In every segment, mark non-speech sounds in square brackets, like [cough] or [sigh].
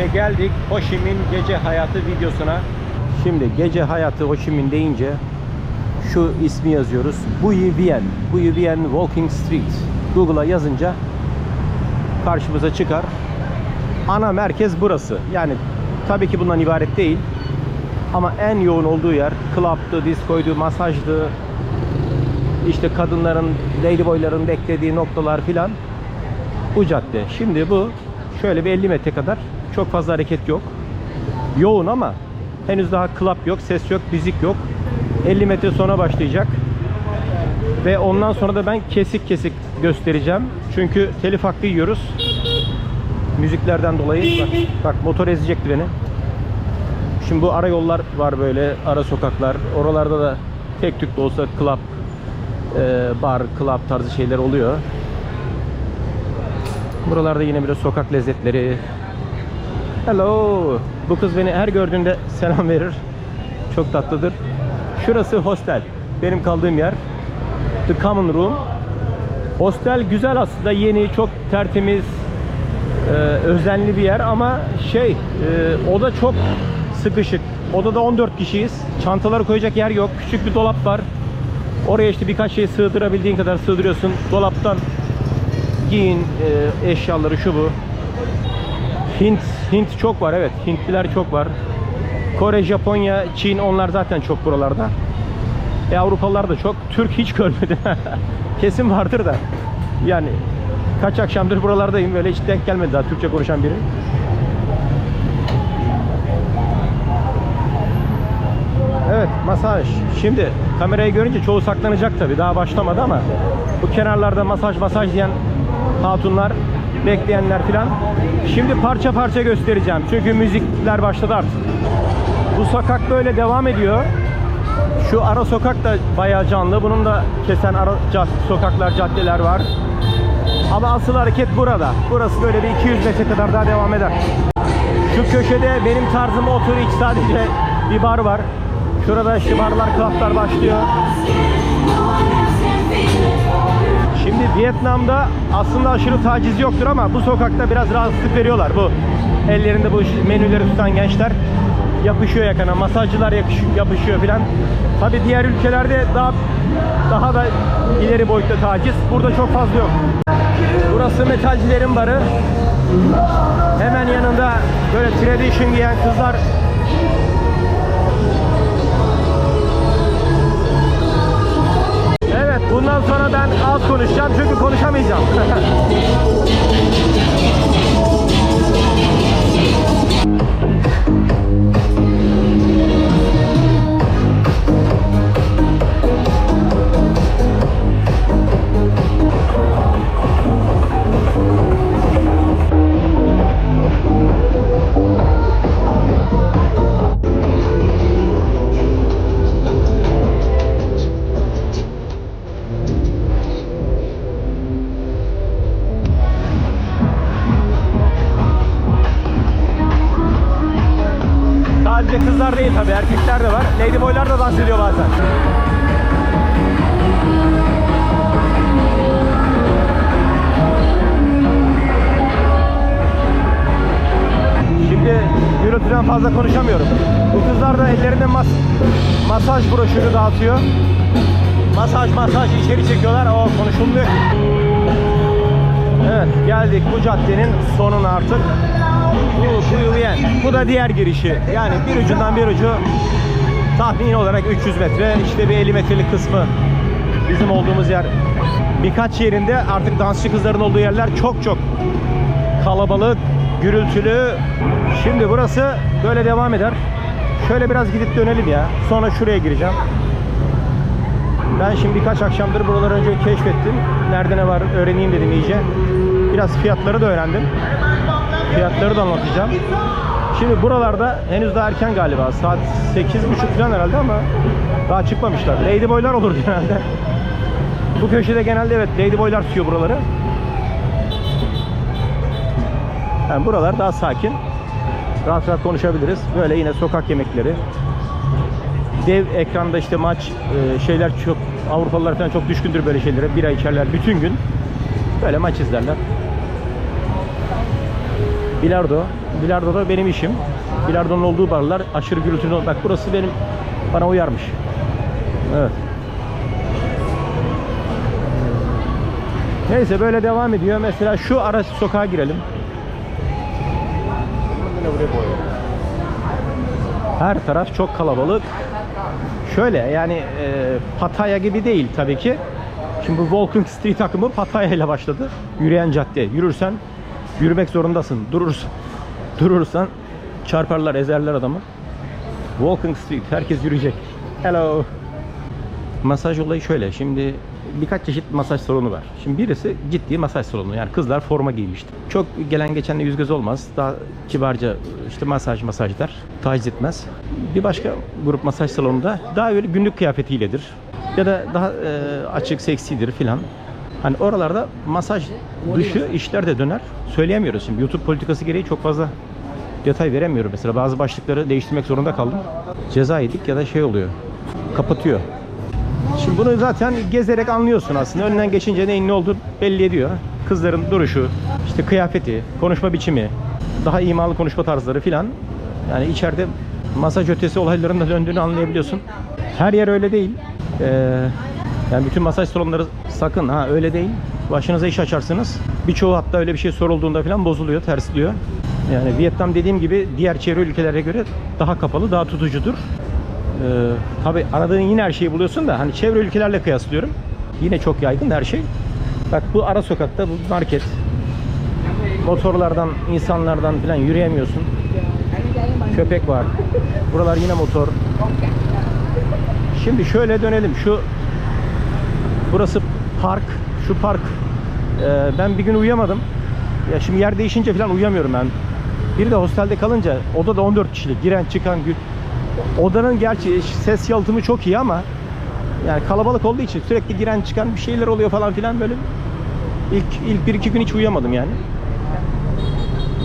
Ve geldik Ho Chi Minh gece hayatı videosuna. Şimdi gece hayatı Ho Chi Minh deyince şu ismi yazıyoruz. Bui Vien. Bui Vien Walking Street. Google'a yazınca karşımıza çıkar. Ana merkez burası. Yani tabii ki bundan ibaret değil. Ama en yoğun olduğu yer club'tı, diskoydu, masajdı. İşte kadınların, ladyboyların beklediği noktalar filan. Bu cadde. Şimdi bu şöyle bir 50 metre kadar çok fazla hareket yok. Yoğun ama henüz daha club yok, ses yok, müzik yok. 50 metre sonra başlayacak. Ve ondan sonra da ben kesik kesik göstereceğim. Çünkü telif hakkı yiyoruz. Müziklerden dolayı. Bak, bak motor ezecekti beni. Şimdi bu ara yollar var böyle, ara sokaklar. Oralarda da tek tük de olsa club, e, bar, club tarzı şeyler oluyor. Buralarda yine biraz sokak lezzetleri. Hello. Bu kız beni her gördüğünde selam verir. Çok tatlıdır. Şurası hostel. Benim kaldığım yer. The Common Room. Hostel güzel aslında. Yeni, çok tertemiz, e, özenli bir yer ama şey, e, oda çok sıkışık. Odada 14 kişiyiz. Çantaları koyacak yer yok. Küçük bir dolap var. Oraya işte birkaç şey sığdırabildiğin kadar sığdırıyorsun. Dolaptan giyin e, eşyaları şu bu. Hint Hint çok var evet. Hintliler çok var. Kore, Japonya, Çin onlar zaten çok buralarda. E Avrupalılar da çok. Türk hiç görmedim. [laughs] Kesin vardır da. Yani kaç akşamdır buralardayım böyle hiç denk gelmedi daha Türkçe konuşan biri. Evet masaj. Şimdi kamerayı görünce çoğu saklanacak tabi daha başlamadı ama bu kenarlarda masaj masaj diyen hatunlar bekleyenler filan. Şimdi parça parça göstereceğim çünkü müzikler başladı artık. Bu sokak böyle devam ediyor. Şu ara sokak da bayağı canlı. Bunun da kesen ara cad- sokaklar, caddeler var. Ama asıl hareket burada. Burası böyle bir 200 metre kadar daha devam eder. Şu köşede benim tarzıma otur iç sadece bir bar var. Şurada işte barlar, klaplar başlıyor. Şimdi Vietnam'da aslında aşırı taciz yoktur ama bu sokakta biraz rahatsızlık veriyorlar. Bu ellerinde bu menüleri tutan gençler yapışıyor yakana, masajcılar yakış- yapışıyor filan. Tabi diğer ülkelerde daha daha da ileri boyutta taciz. Burada çok fazla yok. Burası metalcilerin barı. Hemen yanında böyle tradition giyen kızlar bundan sonra ben az konuşacağım çünkü konuşamayacağım. [laughs] erkekler de var. Ladyboylar da dans ediyor bazen. Şimdi gürültüden fazla konuşamıyorum. Bu kızlar da ellerinde mas masaj broşürü dağıtıyor. Masaj masaj içeri çekiyorlar. O konuşulmuyor. Evet geldik bu caddenin sonuna artık. Bu Huyen. Bu da diğer girişi. Yani bir ucundan bir ucu tahmini olarak 300 metre. İşte bir 50 metrelik kısmı bizim olduğumuz yer. Birkaç yerinde artık dansçı kızların olduğu yerler çok çok kalabalık, gürültülü. Şimdi burası böyle devam eder. Şöyle biraz gidip dönelim ya. Sonra şuraya gireceğim. Ben şimdi birkaç akşamdır buraları önce keşfettim. Nerede ne var öğreneyim dedim iyice. Biraz fiyatları da öğrendim. Fiyatları da anlatacağım. Şimdi buralarda henüz daha erken galiba. Saat 8.30 falan herhalde ama daha çıkmamışlar. Ladyboylar olur genelde. Bu köşede genelde evet ladyboylar tutuyor buraları. Yani buralar daha sakin. Rahat rahat konuşabiliriz. Böyle yine sokak yemekleri. Dev ekranda işte maç e, şeyler çok Avrupalılar falan çok düşkündür böyle şeylere. Bira içerler bütün gün. Böyle maç izlerler. Bilardo. Bilardo da benim işim. Bilardonun olduğu barlar aşırı gürültülü. Bak burası benim bana uyarmış. Evet. Neyse böyle devam ediyor. Mesela şu ara sokağa girelim. Her taraf çok kalabalık. Şöyle yani e, Pattaya gibi değil tabii ki. Şimdi bu Walking Street akımı Pattaya ile başladı. Yürüyen cadde. Yürürsen yürümek zorundasın. Durursan, durursan çarparlar, ezerler adamı. Walking Street. Herkes yürüyecek. Hello. Masaj olayı şöyle. Şimdi birkaç çeşit masaj salonu var. Şimdi birisi ciddi masaj salonu. Yani kızlar forma giymişti. Çok gelen geçenle yüz göz olmaz. Daha kibarca işte masaj masaj der. Taciz etmez. Bir başka grup masaj salonunda daha böyle günlük kıyafetiyledir. Ya da daha e, açık seksidir filan. Hani oralarda masaj dışı işler de döner. Söyleyemiyoruz şimdi. YouTube politikası gereği çok fazla detay veremiyorum. Mesela bazı başlıkları değiştirmek zorunda kaldım. Ceza yedik ya da şey oluyor. Kapatıyor. Şimdi bunu zaten gezerek anlıyorsun aslında. Önünden geçince neyin ne olduğu belli ediyor. Kızların duruşu, işte kıyafeti, konuşma biçimi, daha imalı konuşma tarzları filan. Yani içeride masaj ötesi olayların da döndüğünü anlayabiliyorsun. Her yer öyle değil. Ee, yani bütün masaj salonları sakın ha öyle değil. Başınıza iş açarsınız. Birçoğu hatta öyle bir şey sorulduğunda falan bozuluyor, tersliyor. Yani Vietnam dediğim gibi diğer çevre ülkelere göre daha kapalı, daha tutucudur. Ee, tabi aradığın yine her şeyi buluyorsun da hani çevre ülkelerle kıyaslıyorum. Yine çok yaygın her şey. Bak bu ara sokakta bu market. Motorlardan, insanlardan falan yürüyemiyorsun. Köpek var. Buralar yine motor. Şimdi şöyle dönelim. Şu burası park. Şu park. Ee, ben bir gün uyuyamadım. Ya şimdi yer değişince falan uyuyamıyorum ben. Bir de hostelde kalınca odada 14 kişilik giren çıkan gün Odanın gerçi ses yalıtımı çok iyi ama yani kalabalık olduğu için sürekli giren çıkan bir şeyler oluyor falan filan böyle. İlk ilk bir iki gün hiç uyuyamadım yani.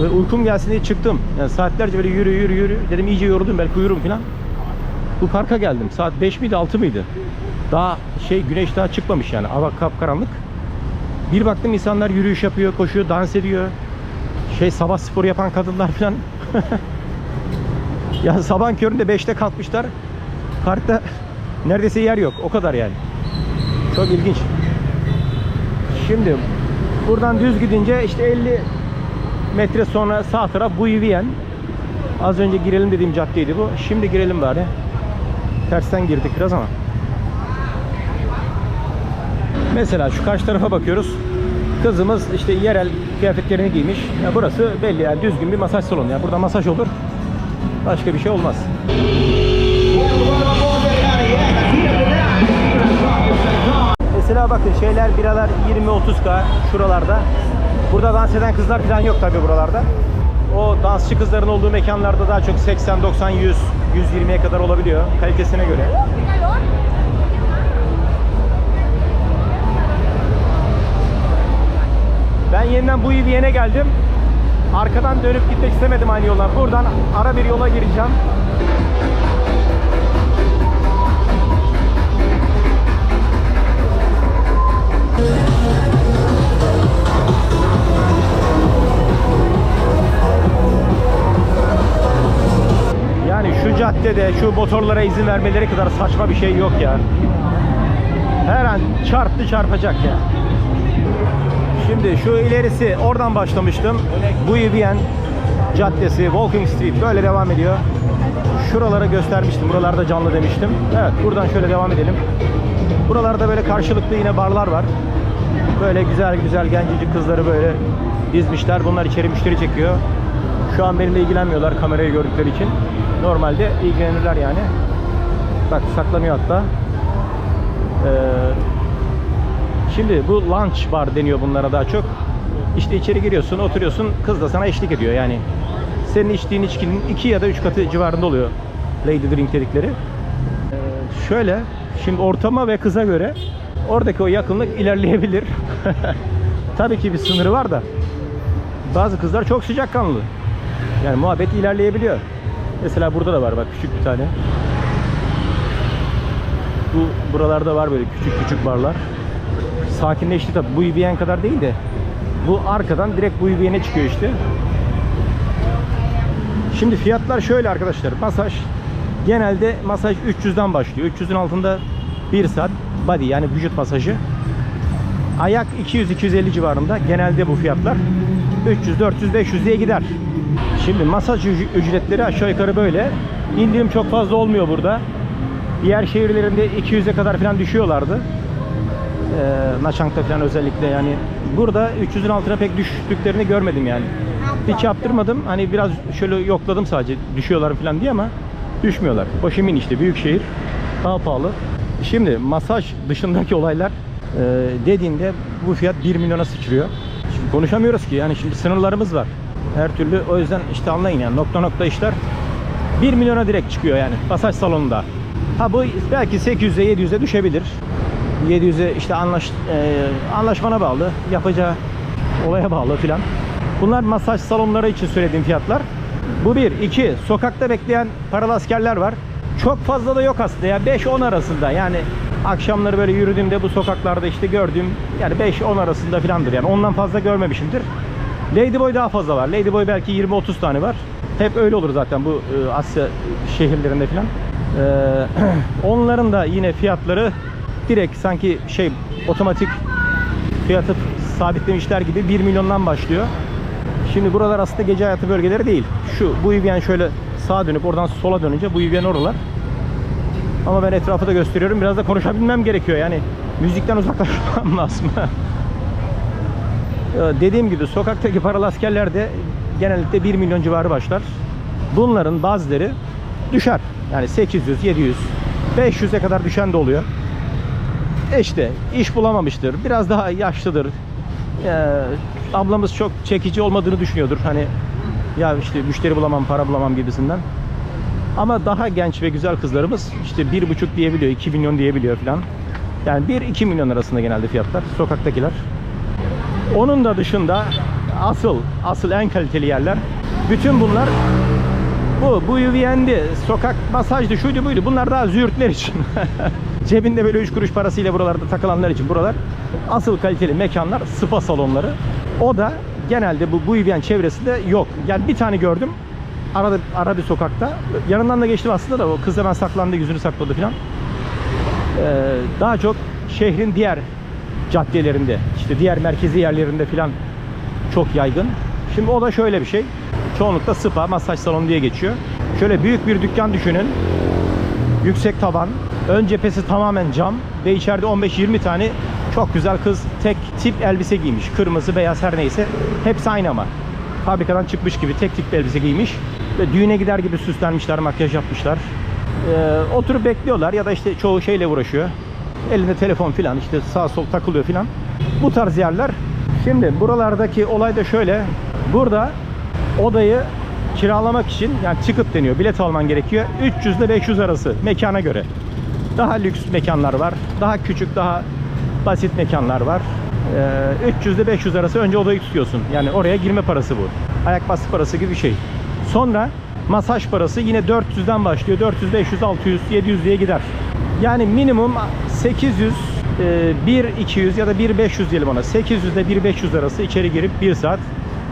Böyle uykum gelsin diye çıktım. Yani saatlerce böyle yürü yürü yürü. Dedim iyice yoruldum belki uyurum filan. Bu parka geldim. Saat 5 miydi 6 mıydı? Daha şey güneş daha çıkmamış yani. Hava kapkaranlık. Bir baktım insanlar yürüyüş yapıyor, koşuyor, dans ediyor. Şey sabah spor yapan kadınlar falan. [laughs] Ya sabah köründe 5'te kalkmışlar. Parkta neredeyse yer yok. O kadar yani. Çok ilginç. Şimdi buradan düz gidince işte 50 metre sonra sağ taraf Buyuviyen. Az önce girelim dediğim caddeydi bu. Şimdi girelim bari. Tersten girdik biraz ama. Mesela şu karşı tarafa bakıyoruz. Kızımız işte yerel kıyafetlerini giymiş. Ya burası belli yani düzgün bir masaj salonu. Yani burada masaj olur. Başka bir şey olmaz. Mesela bakın şeyler biralar 20-30k şuralarda. Burada dans eden kızlar falan yok tabi buralarda. O dansçı kızların olduğu mekanlarda daha çok 80, 90, 100, 120'ye kadar olabiliyor kalitesine göre. Ben yeniden bu Viyen'e geldim. Arkadan dönüp gitmek istemedim aynı yoldan. Buradan ara bir yola gireceğim. Yani şu caddede şu motorlara izin vermeleri kadar saçma bir şey yok ya. Her an çarptı çarpacak ya. Şimdi şu ilerisi oradan başlamıştım. Bu Vivian Caddesi, Walking Street böyle devam ediyor. Şuralara göstermiştim. Buralarda canlı demiştim. Evet buradan şöyle devam edelim. Buralarda böyle karşılıklı yine barlar var. Böyle güzel güzel gencecik kızları böyle dizmişler. Bunlar içeri müşteri çekiyor. Şu an benimle ilgilenmiyorlar kamerayı gördükleri için. Normalde ilgilenirler yani. Bak saklanıyor hatta. Ee, Şimdi bu lunch bar deniyor bunlara daha çok. İşte içeri giriyorsun, oturuyorsun, kız da sana eşlik ediyor. Yani senin içtiğin içkinin iki ya da üç katı civarında oluyor Lady Drink dedikleri. Ee, şöyle, şimdi ortama ve kıza göre oradaki o yakınlık ilerleyebilir. [laughs] Tabii ki bir sınırı var da bazı kızlar çok sıcakkanlı. Yani muhabbet ilerleyebiliyor. Mesela burada da var bak küçük bir tane. Bu buralarda var böyle küçük küçük barlar sakinleşti tabi. Bu UVN kadar değil de bu arkadan direkt bu UVN'e çıkıyor işte. Şimdi fiyatlar şöyle arkadaşlar. Masaj genelde masaj 300'den başlıyor. 300'ün altında 1 saat body yani vücut masajı. Ayak 200-250 civarında genelde bu fiyatlar. 300, 400, 500 diye gider. Şimdi masaj üc- ücretleri aşağı yukarı böyle. İndirim çok fazla olmuyor burada. Diğer şehirlerinde 200'e kadar falan düşüyorlardı. Ee, Naçank'ta falan özellikle yani. Burada 300'ün altına pek düştüklerini görmedim yani. Hiç yaptırmadım. Hani biraz şöyle yokladım sadece düşüyorlar falan diye ama düşmüyorlar. Ho Chi Minh işte büyük şehir. Daha pahalı. Şimdi masaj dışındaki olaylar e, dediğinde bu fiyat 1 milyona sıçrıyor. Şimdi konuşamıyoruz ki yani şimdi sınırlarımız var. Her türlü o yüzden işte anlayın yani nokta nokta işler 1 milyona direkt çıkıyor yani masaj salonunda. Ha bu belki 800'e 700'e düşebilir. 700'e işte anlaş, e, anlaşmana bağlı, yapacağı olaya bağlı filan. Bunlar masaj salonları için söylediğim fiyatlar. Bu bir. iki Sokakta bekleyen paralı askerler var. Çok fazla da yok aslında ya. 5-10 arasında yani akşamları böyle yürüdüğümde bu sokaklarda işte gördüğüm yani 5-10 arasında filandır yani. Ondan fazla görmemişimdir. Ladyboy daha fazla var. Ladyboy belki 20-30 tane var. Hep öyle olur zaten bu e, Asya şehirlerinde filan. Ee, [clears throat] onların da yine fiyatları direkt sanki şey otomatik fiyatı sabitlemişler gibi 1 milyondan başlıyor. Şimdi buralar aslında gece hayatı bölgeleri değil. Şu bu Vivian şöyle sağa dönüp oradan sola dönünce bu Vivian oralar. Ama ben etrafı da gösteriyorum. Biraz da konuşabilmem gerekiyor. Yani müzikten uzaklaşmam [laughs] lazım. Ee, Dediğim gibi sokaktaki paralı askerler de genellikle 1 milyon civarı başlar. Bunların bazıları düşer. Yani 800, 700, 500'e kadar düşen de oluyor. E işte iş bulamamıştır. Biraz daha yaşlıdır. Ee, ablamız çok çekici olmadığını düşünüyordur. Hani ya işte müşteri bulamam, para bulamam gibisinden. Ama daha genç ve güzel kızlarımız işte bir buçuk diyebiliyor, 2 milyon diyebiliyor falan. Yani 1-2 milyon arasında genelde fiyatlar sokaktakiler. Onun da dışında asıl asıl en kaliteli yerler bütün bunlar bu bu UVN'di, sokak masajdı, şuydu buydu. Bunlar daha züğürtler için. [laughs] Cebinde böyle 3 kuruş parasıyla buralarda takılanlar için buralar asıl kaliteli mekanlar, spa salonları. O da genelde bu UVN çevresinde yok. Yani bir tane gördüm. Arada ara bir sokakta. Yanından da geçtim aslında da o kız hemen saklandı, yüzünü sakladı falan. Ee, daha çok şehrin diğer caddelerinde, işte diğer merkezi yerlerinde filan çok yaygın. Şimdi o da şöyle bir şey. Çoğunlukla spa, masaj salonu diye geçiyor. Şöyle büyük bir dükkan düşünün. Yüksek tavan, ön cephesi tamamen cam ve içeride 15-20 tane çok güzel kız tek tip elbise giymiş. Kırmızı, beyaz her neyse. Hepsi aynı ama. Fabrikadan çıkmış gibi tek tip elbise giymiş. Ve düğüne gider gibi süslenmişler, makyaj yapmışlar. Ee, oturup bekliyorlar ya da işte çoğu şeyle uğraşıyor. Elinde telefon filan işte sağ sol takılıyor filan. Bu tarz yerler. Şimdi buralardaki olay da şöyle. Burada odayı kiralamak için yani ticket deniyor. Bilet alman gerekiyor. 300 ile 500 arası mekana göre. Daha lüks mekanlar var. Daha küçük, daha basit mekanlar var. Ee, 300 ile 500 arası önce odayı tutuyorsun. Yani oraya girme parası bu. Ayak bastı parası gibi bir şey. Sonra masaj parası yine 400'den başlıyor. 400, 500, 600, 700 diye gider. Yani minimum 800, e, 1 200 ya da 1 500 diyelim ona. 800 ile 1 500 arası içeri girip 1 saat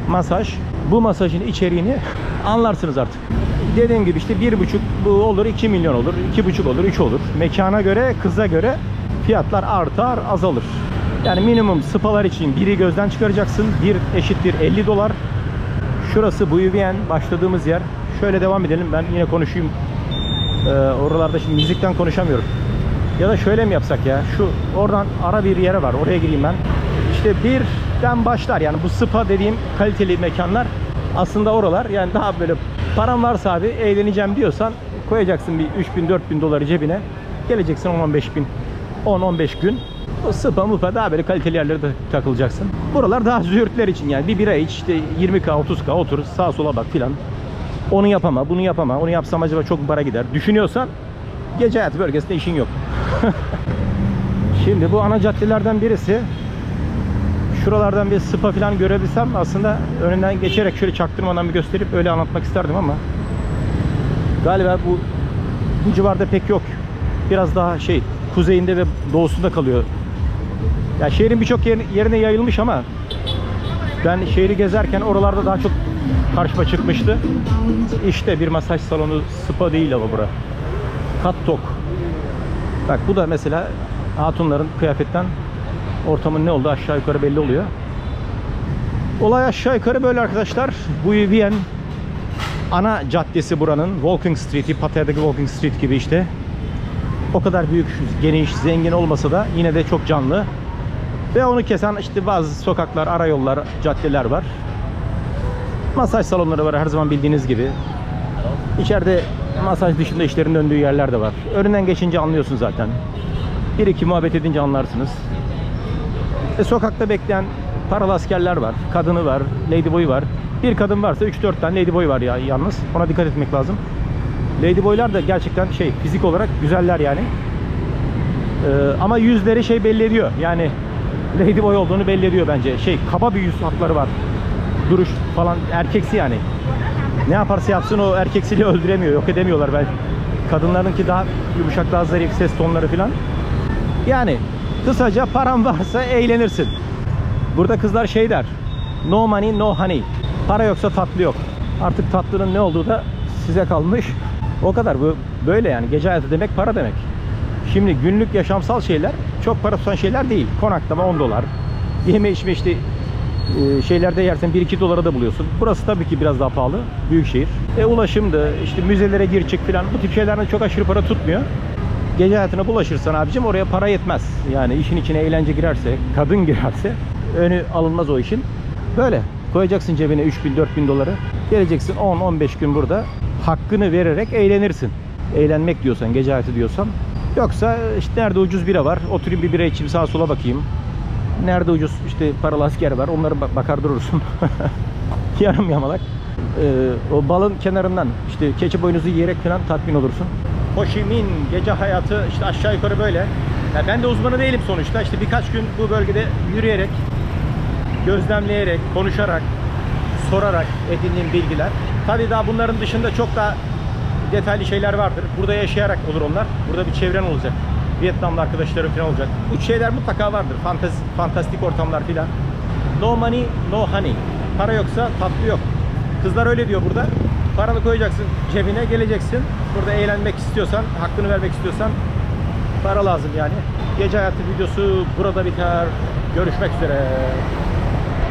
masaj. Bu masajın içeriğini anlarsınız artık. Dediğim gibi işte 1,5 bu olur 2 milyon olur, 2,5 olur, 3 olur. Mekana göre, kıza göre fiyatlar artar, azalır. Yani minimum spalar için biri gözden çıkaracaksın. Bir eşittir 50 dolar. Şurası Buyuviyen başladığımız yer. Şöyle devam edelim. Ben yine konuşayım. Ee, oralarda şimdi müzikten konuşamıyorum. Ya da şöyle mi yapsak ya? Şu oradan ara bir yere var. Oraya gireyim ben. İşte birden başlar. Yani bu spa dediğim kaliteli mekanlar aslında oralar. Yani daha böyle param varsa abi eğleneceğim diyorsan koyacaksın bir 3000 4000 doları cebine. Geleceksin 10-15 bin 10-15 gün. O spa mupa daha böyle kaliteli yerlere de takılacaksın. Buralar daha züğürtler için yani. Bir bira iç işte 20k 30k otur sağa sola bak filan. Onu yapama, bunu yapama. Onu yapsam acaba çok para gider? Düşünüyorsan gece hayatı bölgesinde işin yok. [laughs] Şimdi bu ana caddelerden birisi. Şuralardan bir spa falan görebilsem aslında önünden geçerek şöyle çaktırmadan bir gösterip öyle anlatmak isterdim ama galiba bu bu civarda pek yok. Biraz daha şey kuzeyinde ve doğusunda kalıyor. Ya şehrin birçok yer- yerine yayılmış ama ben şehri gezerken oralarda daha çok karşıma çıkmıştı. İşte bir masaj salonu spa değil ama bura. Kat tok. Bak bu da mesela hatunların kıyafetten ortamın ne olduğu aşağı yukarı belli oluyor. Olay aşağı yukarı böyle arkadaşlar. Bu Vivienne ana caddesi buranın. Walking Street'i, Pattaya'daki Walking Street gibi işte. O kadar büyük, geniş, zengin olmasa da yine de çok canlı. Ve onu kesen işte bazı sokaklar, arayollar, caddeler var. Masaj salonları var her zaman bildiğiniz gibi. İçeride masaj dışında işlerin döndüğü yerler de var. Önünden geçince anlıyorsun zaten. Bir iki muhabbet edince anlarsınız. E, sokakta bekleyen paralı askerler var. Kadını var, ladyboy var. Bir kadın varsa 3-4 tane ladyboy var ya yalnız. Ona dikkat etmek lazım. Ladyboylar da gerçekten şey fizik olarak güzeller yani. Ee, ama yüzleri şey belli ediyor. Yani ladyboy olduğunu belli ediyor bence. Şey kaba bir yüz hatları var. Duruş falan erkeksi yani. Ne yaparsa yapsın o erkeksiliği öldüremiyor. Yok edemiyorlar ben. Kadınlarınki daha yumuşak, daha zarif ses tonları falan. Yani kısaca paran varsa eğlenirsin. Burada kızlar şey der. No money, no honey. Para yoksa tatlı yok. Artık tatlının ne olduğu da size kalmış. O kadar. Bu böyle yani. Gece hayatı demek para demek. Şimdi günlük yaşamsal şeyler çok para tutan şeyler değil. Konaklama 10 dolar. Yeme içme işte e, şeylerde yersen 1-2 dolara da buluyorsun. Burası tabii ki biraz daha pahalı. Büyük şehir. E ulaşımdı, işte müzelere gir çık falan bu tip şeylerden çok aşırı para tutmuyor. Gece hayatına bulaşırsan abicim oraya para yetmez. Yani işin içine eğlence girerse, kadın girerse önü alınmaz o işin. Böyle koyacaksın cebine 3000 4000 doları. Geleceksin 10-15 gün burada hakkını vererek eğlenirsin. Eğlenmek diyorsan, gece hayatı diyorsan. Yoksa işte nerede ucuz bira var, oturayım bir bira içeyim sağa sola bakayım. Nerede ucuz işte paralı asker var onları bak- bakar durursun. [laughs] Yarım yamalak. Ee, o balın kenarından işte keçi boynuzu yiyerek falan tatmin olursun. Ho Chi Minh gece hayatı işte aşağı yukarı böyle. Ya ben de uzmanı değilim sonuçta. İşte birkaç gün bu bölgede yürüyerek, gözlemleyerek, konuşarak, sorarak edindiğim bilgiler. Tabii daha bunların dışında çok daha detaylı şeyler vardır. Burada yaşayarak olur onlar. Burada bir çevren olacak. Vietnamlı arkadaşlarım falan olacak. Bu şeyler mutlaka vardır. Fantez, fantastik ortamlar filan. No money, no honey. Para yoksa tatlı yok. Kızlar öyle diyor burada. Paranı koyacaksın cebine geleceksin. Burada eğlenmek istiyorsan, hakkını vermek istiyorsan para lazım yani. Gece hayatı videosu burada biter. Görüşmek üzere.